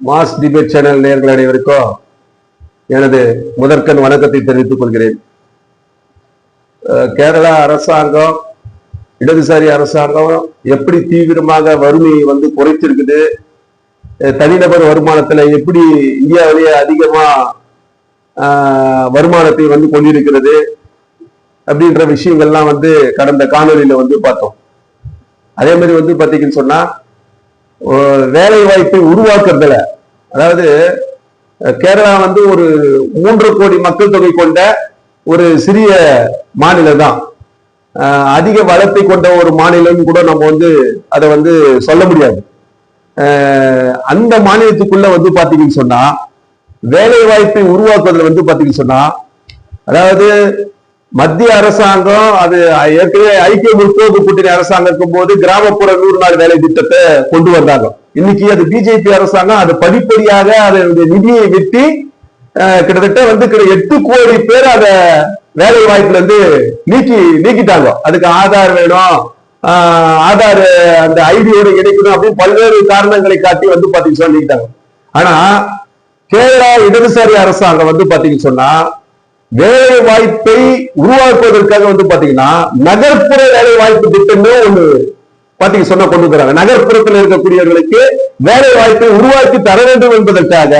Mass debate channel நேர்கள் அனைவருக்கும் எனது முதற்கண் வணக்கத்தை தெரிவித்துக் கொள்கிறேன். கேரளா அரசாங்கம் இடதுசாரி அரசாங்கம் எப்படி தீவிரமாக வறுமையை வந்து குறைத்திருக்குது தனிநபர் வருமானத்துல எப்படி இந்தியாவிலேயே அதிகமா வருமானத்தை வந்து கொண்டிருக்கிறது அப்படின்ற விஷயங்கள்லாம் வந்து கடந்த காணொலியில வந்து பார்த்தோம். அதே மாதிரி வந்து பாத்தீங்கன்னு சொன்னா வேலை வாய்ப்பை உருவாக்குறதுல. அதாவது கேரளா வந்து ஒரு மூன்று கோடி மக்கள் தொகை கொண்ட ஒரு சிறிய மாநிலம் தான் அதிக வளத்தை கொண்ட ஒரு மாநிலம் கூட நம்ம வந்து அதை வந்து சொல்ல முடியாது. அந்த மாநிலத்துக்குள்ள வந்து பாத்தீங்கன்னு சொன்னா வேலை வாய்ப்பை உருவாக்குவதில் வந்து பாத்தீங்கன்னு சொன்னா அதாவது மத்திய அரசாங்கம் அது ஏற்கனவே ஐக்கிய முற்போக்கு கூட்டணி அரசாங்கம் இருக்கும்போது கிராமப்புற நூறு நாள் வேலை திட்டத்தை கொண்டு வந்தாங்க. இன்னைக்கு அது பிஜேபி அரசாங்கம் அது படிப்படியாக அதனுடைய நிதியை வெட்டி அஹ், கிட்டத்தட்ட வந்து கிட்ட எட்டு கோடி பேர் அத வேலை வாய்ப்புல இருந்து நீக்கி நீக்கிட்டாங்க. அதுக்கு ஆதார் வேணும் ஆஹ், ஆதார் அந்த ஐடியோட இணைக்கணும் அப்படின்னு பல்வேறு காரணங்களை காட்டி வந்து பாத்தீங்கன்னா நீக்கிட்டாங்க ஆனா கேரளா இடதுசாரி அரசாங்கம் வந்து பாத்தீங்கன்னு சொன்னா வேலை வாய்ப்பை உருவாக்குவதற்காக வந்து பாத்தீங்கன்னா நகர்ப்புற வேலை வாய்ப்பு திட்டமே ஒண்ணு பாத்தீங்க சொன்னா கொண்டு வராங்க நகர்ப்புறத்தில் இருக்கக்கூடியவர்களுக்கு வேலை வாய்ப்பை உருவாக்கி தர வேண்டும் என்பதற்காக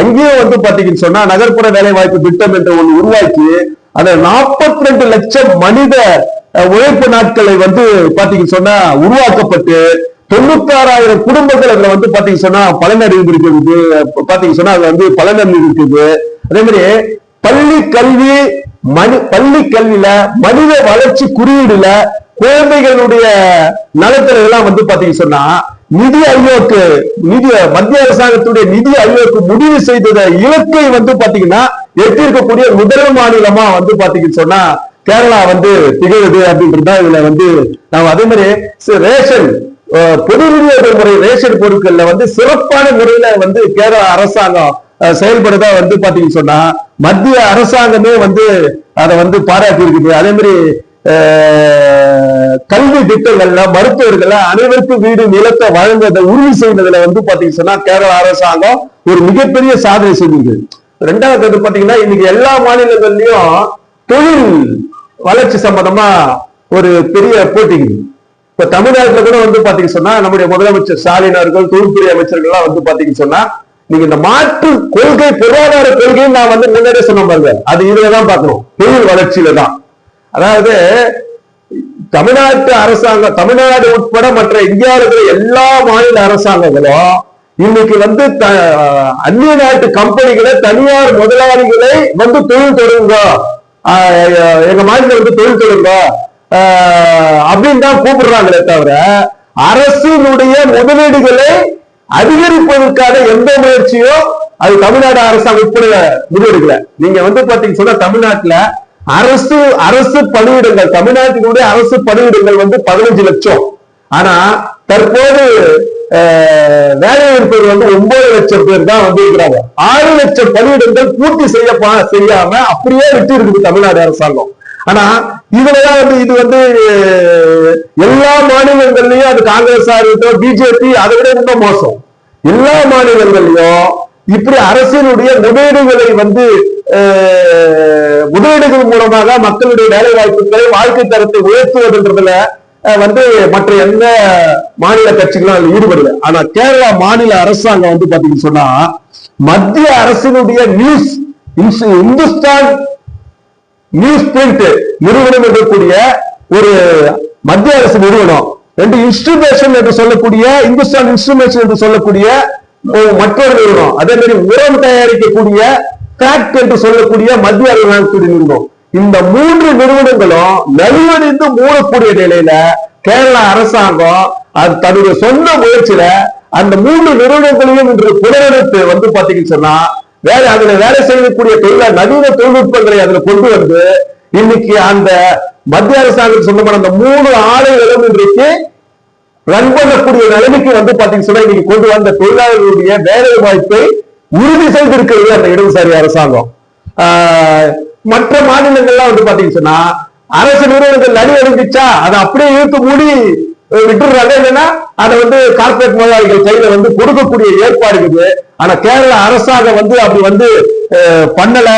அங்கேயும் வந்து பாத்தீங்கன்னு சொன்னா நகர்ப்புற வேலை வாய்ப்பு திட்டம் என்ற ஒண்ணு உருவாக்கி அந்த நாற்பத்தி ரெண்டு லட்சம் மனித உழைப்பு நாட்களை வந்து பாத்தீங்கன்னு சொன்னா உருவாக்கப்பட்டு தொண்ணூத்தாறாயிரம் குடும்பங்கள் அதுல வந்து பாத்தீங்க சொன்னா பலனடைந்திருக்கிறது. பாத்தீங்க சொன்னா அது வந்து பலனடைந்திருக்குது அதே மாதிரி பள்ளி கல்வி மனி பள்ளி கல்வியில மனித வளர்ச்சி குறியீடுல குழந்தைகளுடைய நலத்தில எல்லாம் வந்து பாத்தீங்க சொன்னா நிதி ஆயோக்கு நிதி மத்திய அரசாங்கத்துடைய நிதி ஆயோக்கு முடிவு செய்தத இலக்கை வந்து பாத்தீங்கன்னா எட்டிருக்கக்கூடிய முதல் மாநிலமா வந்து பாத்தீங்கன்னு சொன்னா கேரளா வந்து திகழுது அப்படின்றது தான் இதுல வந்து நாம் அதே மாதிரி ரேஷன் பொது விநியோக முறை ரேஷன் பொருட்கள்ல வந்து சிறப்பான முறையில வந்து கேரள அரசாங்கம் செயல்படுதா வந்து பாத்தீங்கன்னு சொன்னா மத்திய அரசாங்கமே வந்து அதை வந்து பாராட்டி இருக்குது அதே மாதிரி கல்வி திட்டங்கள்ல மருத்துவர்கள அனைவருக்கும் வீடு நிலத்தை வழங்குவதை உறுதி செய்ததுல வந்து பாத்தீங்கன்னு சொன்னா கேரள அரசாங்கம் ஒரு மிகப்பெரிய சாதனை செஞ்சிருக்கு ரெண்டாவது வந்து பாத்தீங்கன்னா இன்னைக்கு எல்லா மாநிலங்கள்லயும் தொழில் வளர்ச்சி சம்பந்தமா ஒரு பெரிய போட்டிங்க இப்ப தமிழ்நாட்டுல கூட வந்து பாத்தீங்கன்னு சொன்னா நம்முடைய முதலமைச்சர் ஸ்டாலின் அவர்கள் தொழில்துறை அமைச்சர்கள்லாம் வந்து பாத்தீங்கன்னு சொன்னா நீங்க இந்த மாற்று கொள்கை பொருளாதார கொள்கையும் நான் வந்து முன்னாடியே சொன்ன பாருங்க. அது இதுலதான் பார்க்கணும். தொழில் வளர்ச்சியில தான் அதாவது தமிழ்நாட்டு அரசாங்கம் தமிழ்நாடு உட்பட மற்ற இந்தியாவில் இருக்கிற எல்லா மாநில அரசாங்கங்களும் இன்னைக்கு வந்து த- அந்நிய நாட்டு கம்பெனிகளை தனியார் முதலாளிகளை வந்து தொழில் தொடருங்க. எங்க மாநிலம் வந்து தொழில் தொடருங்க. அப்படின்னு தான் கூப்பிடுறாங்களே தவிர அரசினுடைய முதலீடுகளை அதிகரிப்பதற்கான எந்த முயற்சியோ அது தமிழ்நாடு அரசாங்கம் உட்பட முடிவெடுக்கல நீங்க வந்து பாத்தீங்க சொன்னா தமிழ்நாட்டுல அரசு அரசு பணியிடங்கள் தமிழ்நாட்டினுடைய அரசு பணியிடங்கள் வந்து பதினஞ்சு லட்சம். ஆனா தற்போது வேலை இருப்பது வந்து ஒன்பது லட்சம் பேர் தான் வந்து இருக்கிறாங்க ஆறு லட்சம் பணியிடங்கள் பூர்த்தி செய்ய செய்யாம அப்படியே விட்டு இருக்குது தமிழ்நாடு அரசாங்கம். ஆனா இதுலதான் வந்து இது வந்து எல்லா மாநிலங்கள்லயும் அது காங்கிரஸ் இருக்கட்டும் பிஜேபி அதை விட இன்னும் மோசம். எல்லா மாநிலங்கள்லயும் இப்படி அரசினுடைய முதலீடுகளை வந்து முதலீடுகள் மூலமாக மக்களுடைய வேலை வாய்ப்புகளை வாழ்க்கை தரத்தை உயர்த்துவதுன்றதுல வந்து மற்ற எந்த மாநில கட்சிகளும் அதில் ஈடுபடல. ஆனா கேரளா மாநில அரசாங்கம் வந்து பாத்தீங்கன்னு சொன்னா மத்திய அரசினுடைய நியூஸ் இந்துஸ்தான் நியூஸ் பிரிண்ட் நிறுவனம் இருக்கக்கூடிய ஒரு மத்திய அரசு நிறுவனம் ரெண்டு இன்ஸ்ட்ருமேஷன் என்று சொல்லக்கூடிய இந்துஸ்தான் இன்ஸ்ட்ருமேஷன் என்று சொல்லக்கூடிய மற்றொரு நிறுவனம். அதே மாதிரி உரம் தயாரிக்கக்கூடிய ஃபேக்ட் என்று சொல்லக்கூடிய மத்திய அரசாங்கத்துடைய நிறுவனம். இந்த மூன்று நிறுவனங்களும் நலிவடைந்து மூடக்கூடிய நிலையில கேரளா அரசாங்கம் அது தன்னுடைய சொந்த முயற்சியில அந்த மூன்று நிறுவனங்களையும் இன்று புனரமைத்து வந்து பாத்தீங்கன்னு சொன்னா வேலை அதுல வேலை செய்யக்கூடிய தொழில நவீன தொழில்நுட்பங்களை அதுல கொண்டு வந்து இன்னைக்கு அந்த மத்திய அரசாங்கத்துக்கு சொந்தமான அந்த மூணு ஆலைகளும் இன்றைக்கு ரன் பண்ணக்கூடிய நிலைமைக்கு வந்து பாத்தீங்கன்னா சொன்னா இன்னைக்கு கொண்டு வந்த தொழிலாளர்களுடைய வேலை வாய்ப்பை உறுதி செய்திருக்கிறது அந்த இடதுசாரி அரசாங்கம். ஆஹ் மற்ற மாநிலங்கள்லாம் வந்து பாத்தீங்கன்னா சொன்னா அரசு நிறுவனங்கள் நலி அடைஞ்சிச்சா அதை அப்படியே இழுத்து மூடி விட்டுறாங்க என்னன்னா அதை வந்து கார்பரேட் முதலாளிகள் கையில வந்து கொடுக்கக்கூடிய ஏற்பாடு இருக்குது. ஆனா கேரள அரசாங்கம் வந்து அப்படி வந்து அஹ், பண்ணல.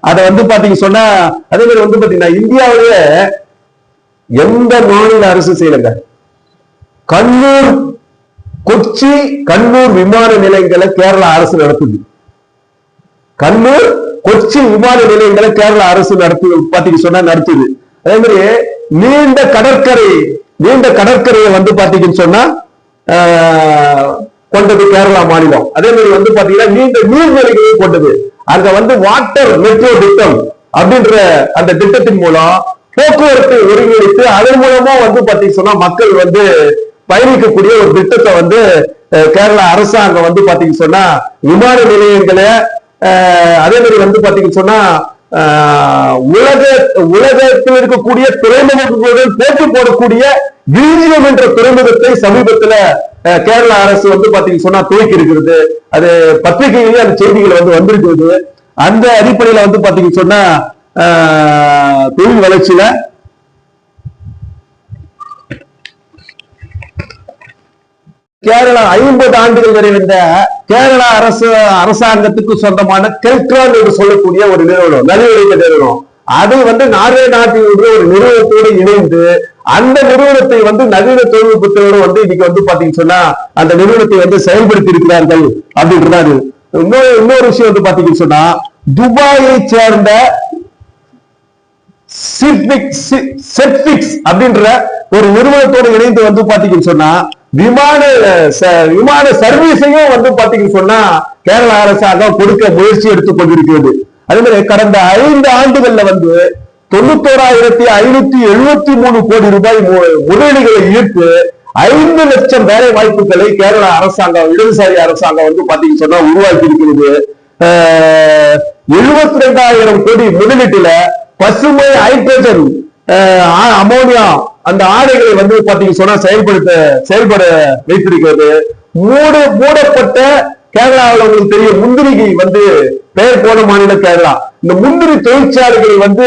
அதை வந்து பாத்தீங்க சொன்னா அதே மாதிரி வந்து பாத்தீங்கன்னா இந்தியாவிலேயே எந்த மாநில அரசு செய்யலங்க. கண்ணூர் கொச்சி கண்ணூர் விமான நிலையங்களை கேரள அரசு நடத்துது. கண்ணூர் கொச்சி விமான நிலையங்களை கேரள அரசு நடத்து பாத்தீங்க சொன்னா நடத்துது. அதே மாதிரி நீண்ட கடற்கரை நீண்ட கடற்கரையை வந்து பாத்தீங்கன்னு சொன்னா கொண்டது கேரளா மாநிலம். அதே மாதிரி வந்து பாத்தீங்கன்னா நீண்ட நீர்நிலைகளையும் கொண்டது. அங்க வந்து வாட்டர் மெட்ரோ திட்டம் அப்படின்ற அந்த திட்டத்தின் மூலம் போக்குவரத்தை ஒருங்கிணைத்து அதன் மூலமா வந்து பாத்தீங்கன்னா சொன்னா மக்கள் வந்து பயணிக்கக்கூடிய ஒரு திட்டத்தை வந்து கேரளா அரசாங்கம் வந்து பாத்தீங்கன்னு சொன்னா விமான நிலையங்களை அதே மாதிரி வந்து பாத்தீங்கன்னு சொன்னா உலக உலகத்தில் இருக்கக்கூடிய துறைமுகங்களுடன் போட்டி போடக்கூடிய விழுஜியம் என்ற துறைமுகத்தை சமீபத்துல கேரள கேரளா அரசு வந்து பாத்தீங்கன்னா சொன்னா துவக்கி இருக்கிறது. அது பத்திரிகையிலேயே அந்த செய்திகள் வந்து வந்திருக்கிறது. அந்த அடிப்படையில வந்து பாத்தீங்கன்னா சொன்னா தொழில் வளர்ச்சியில கேரளா ஐம்பது ஆண்டுகள் நிறைவேந்த கேரளா அரசு அரசாங்கத்துக்கு சொந்தமான கெல்ட்ரான் என்று சொல்லக்கூடிய ஒரு நிறுவனம் நலிவடைந்த நிறுவனம். அது வந்து நார்வே நாட்டினுடைய ஒரு நிறுவனத்தோடு இணைந்து அந்த நிறுவனத்தை வந்து நவீன தொழில்நுட்பத்தோடு வந்து இன்னைக்கு வந்து பாத்தீங்கன்னு சொன்னா அந்த நிறுவனத்தை வந்து செயல்படுத்தி இருக்கிறார்கள் அப்படின்றது இன்னொரு இன்னொரு விஷயம் வந்து பாத்தீங்கன்னு சொன்னா துபாயை சேர்ந்த செட்பிக்ஸ் அப்படின்ற ஒரு நிறுவனத்தோடு இணைந்து வந்து பாத்தீங்கன்னு சொன்னா விமான விமான சர்வீஸையும் வந்து பாத்தீங்கன்னு சொன்னா கேரள அரசாங்கம் கொடுக்க முயற்சி எடுத்துக் கொண்டிருக்கிறது. அதே மாதிரி கடந்த ஐந்து ஆண்டுகள்ல வந்து தொண்ணூத்தோராயிரத்தி ஐநூத்தி எழுபத்தி மூணு கோடி ரூபாய் முதலீடுகளை ஈர்த்து ஐந்து லட்சம் வேலை வாய்ப்புகளை கேரள அரசாங்கம் இடதுசாரி அரசாங்கம் வந்து பாத்தீங்கன்னு சொன்னா உருவாக்கி இருக்கிறது. எழுபத்தி ரெண்டாயிரம் கோடி முதலீட்டுல பசுமை ஹைட்ரஜன் அமோனியா அந்த ஆடைகளை வந்து பாத்தீங்க சொன்னா செயல்படுத்த செயல்பட வைத்திருக்கிறது. மூடு மூடப்பட்ட கேரளாவில் உங்களுக்கு தெரியும் முந்திரிக்கு வந்து பெயர் போன மாநிலம் கேரளா. இந்த முந்திரி தொழிற்சாலைகளை வந்து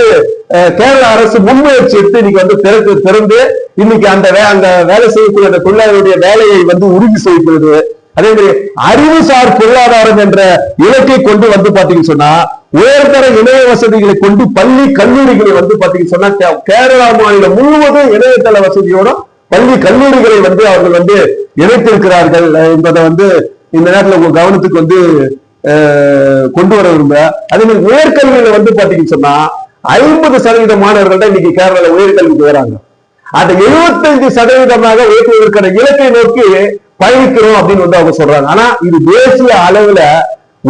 கேரள கேரளா அரசு முன்முயற்சி எடுத்து இன்னைக்கு வந்து திறந்து திறந்து இன்னைக்கு அந்த வே- அந்த வேலை செய்யக்கூடிய அந்த தொழிலாளருடைய வேலையை வந்து உறுதி செய்யப்படுது அதே மாதிரி அறிவுசார் பொருளாதாரம் என்ற இலக்கை கொண்டு வந்து பாத்தீங்கன்னு சொன்னா உயர்தர இணைய வசதிகளை கொண்டு பள்ளி கல்லூரிகளை வந்து பாத்தீங்கன்னு சொன்னா கேரளா மாநிலம் முழுவதும் இணையதள வசதியோட பள்ளி கல்லூரிகளை வந்து அவர்கள் வந்து இணைத்திருக்கிறார்கள் என்பதை வந்து இந்த நேரத்துல உங்க கவனத்துக்கு வந்து கொண்டு வர விரும்ப அதே மாதிரி உயர்கல்வியில வந்து பாத்தீங்கன்னு சொன்னா ஐம்பது சதவீத மாணவர்கள் தான் இன்னைக்கு கேரளால உயர்கல்விக்கு வராங்க. அதை 75% சதவீதமாக உயர்த்துவதற்கான இலக்கை நோக்கி பயணிக்கிறோம் அப்படின்னு வந்து அவங்க சொல்றாங்க. ஆனா இது தேசிய அளவுல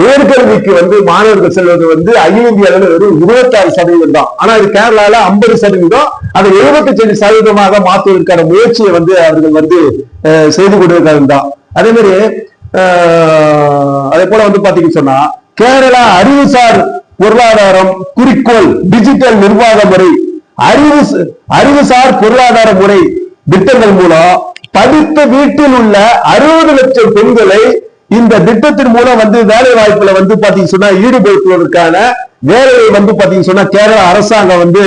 உயர்கல்விக்கு வந்து மாணவர்கள் செல்வது வந்து அகில இந்திய அளவில் வெறும் இருபத்தாறு சதவீதம் தான். ஆனா இது கேரளால ஐம்பது சதவீதம் அதை எழுபத்தி சதவீதமாக மாற்றுவதற்கான முயற்சியை வந்து அவர்கள் வந்து செய்து கொண்டிருக்காங்க தான். அதே மாதிரி அதே போல வந்து பாத்தீங்கன்னு சொன்னா கேரளா அறிவுசார் பொருளாதாரம் குறிக்கோள் டிஜிட்டல் நிர்வாக முறை அறிவு அறிவுசார் பொருளாதார முறை திட்டங்கள் மூலம் படித்த வீட்டில் உள்ள அறுபது லட்சம் பெண்களை இந்த திட்டத்தின் மூலம் வந்து வேலை வாய்ப்புல வந்து பாத்தீங்க சொன்னா ஈடுபடுத்துவதற்கான வேலையை வந்து பாத்தீங்க சொன்னா கேரள அரசாங்கம் வந்து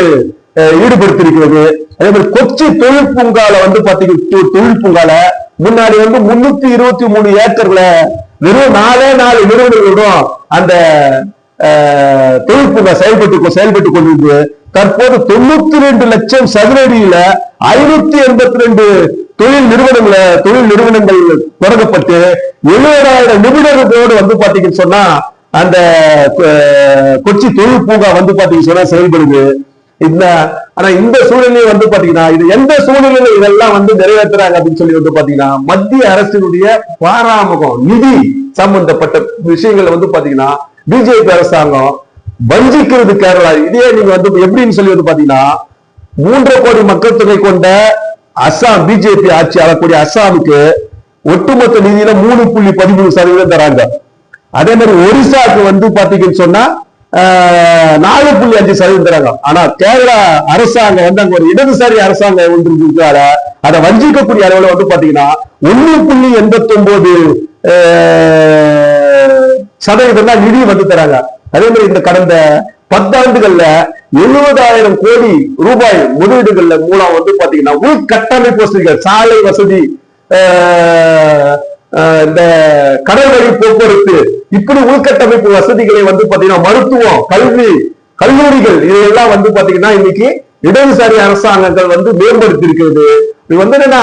ஈடுபடுத்திருக்கிறது. அதே மாதிரி கொச்சி தொழில் பூங்கால வந்து பாத்தீங்கன்னா தொழில் பூங்கால முன்னாடி வந்து முன்னூத்தி இருபத்தி மூணு ஏக்கர்ல வெறும் நாலே நாலு நிறுவனங்களும் அந்த அஹ், தொழில் பூங்கா செயல்பட்டு செயல்பட்டு கொண்டிருந்தது. தற்போது தொண்ணூத்தி ரெண்டு லட்சம் சதுரடியில ஐநூத்தி எண்பத்தி ரெண்டு தொழில் நிறுவனங்கள தொழில் நிறுவனங்கள் தொடங்கப்பட்டு எழுபதாயிரம் நிபுணர்களோடு வந்து பாத்தீங்கன்னு சொன்னா அந்த கொச்சி தொழில் பூங்கா வந்து பாத்தீங்கன்னு சொன்னா செயல்படுது. இந்த ஆனா இந்த சூழ்நிலை வந்து பாத்தீங்கன்னா இது எந்த சூழ்நிலையில இதெல்லாம் வந்து நிறைவேற்றுறாங்க அப்படின்னு சொல்லி வந்து பாத்தீங்கன்னா மத்திய அரசினுடைய பாராமுகம் நிதி சம்பந்தப்பட்ட விஷயங்களை வந்து பாத்தீங்கன்னா பிஜேபி அரசாங்கம் வஞ்சிக்கிறது கேரளா. இதே நீங்க வந்து எப்படின்னு சொல்லி வந்து பாத்தீங்கன்னா மூன்றரை கோடி மக்கள் தொகை கொண்ட அஸ்ஸாம் பிஜேபி ஆட்சி ஆளக்கூடிய அஸ்ஸாமுக்கு ஒட்டுமொத்த நிதியில மூணு புள்ளி பதிமூணு சதவீதம் தராங்க. அதே மாதிரி ஒரிசாக்கு வந்து பாத்தீங்கன்னு சொன்னா நாலு புள்ளி அஞ்சு சதவீதம். தராங்க ஆனா கேரளா அரசாங்கம் வந்து அங்க ஒரு இடதுசாரி அரசாங்கம் ஒன்று இருக்கிறால அதை வஞ்சிக்கக்கூடிய அளவுல வந்து பாத்தீங்கன்னா ஒன்னு புள்ளி எண்பத்தி ஒன்பது சதவீதம் தான் நிதி வந்து தராங்க. அதே மாதிரி இந்த கடந்த பத்தாண்டுகள்ல எழுபதாயிரம் கோடி ரூபாய் முதலீடுகள்ல மூலம் வந்து பாத்தீங்கன்னா உள்கட்டமைப்பு வசதிகள் சாலை வசதி இந்த கடல் வழி போக்குவரத்து இப்படி உள்கட்டமைப்பு வசதிகளை வந்து பாத்தீங்கன்னா மருத்துவம் கல்வி கல்லூரிகள் இதெல்லாம் வந்து பாத்தீங்கன்னா இன்னைக்கு இடதுசாரி அரசாங்கங்கள் வந்து மேம்படுத்தி இருக்கிறது இது வந்து என்னன்னா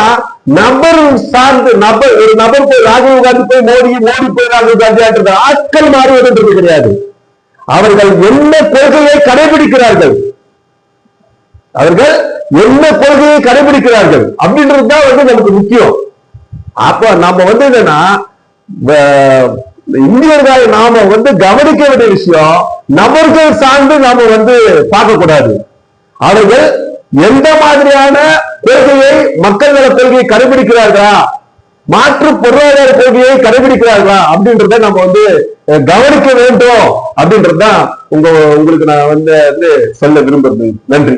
நபர் சார்ந்து நபர் ஒரு நபர் போய் ராகுல் காந்தி போய் மோடி மோடி போய் ராகுல் காந்தி ஆட்டுறது ஆட்கள் மாறுவதுன்றது கிடையாது. அவர்கள் என்ன கொள்கையை கடைபிடிக்கிறார்கள்? அவர்கள் என்ன கொள்கையை கடைபிடிக்கிறார்கள்? அப்படின்றது தான் வந்து நமக்கு முக்கியம். அப்ப நம்ம வந்து என்னன்னா இந்தியர்கள் நாம வந்து கவனிக்க வேண்டிய விஷயம் நபர்கள் சார்ந்து நாம வந்து பார்க்க கூடாது அவர்கள் எந்த மாதிரியான கொள்கையை மக்கள் நல கொள்கையை கடைபிடிக்கிறார்களா? மாற்று பொருளாதார கொள்கையை கடைபிடிக்கிறார்களா? அப்படின்றத நம்ம வந்து கவனிக்க வேண்டும் அப்படின்றதுதான் உங்க உங்களுக்கு நான் வந்து வந்து சொல்ல விரும்புறது நன்றி.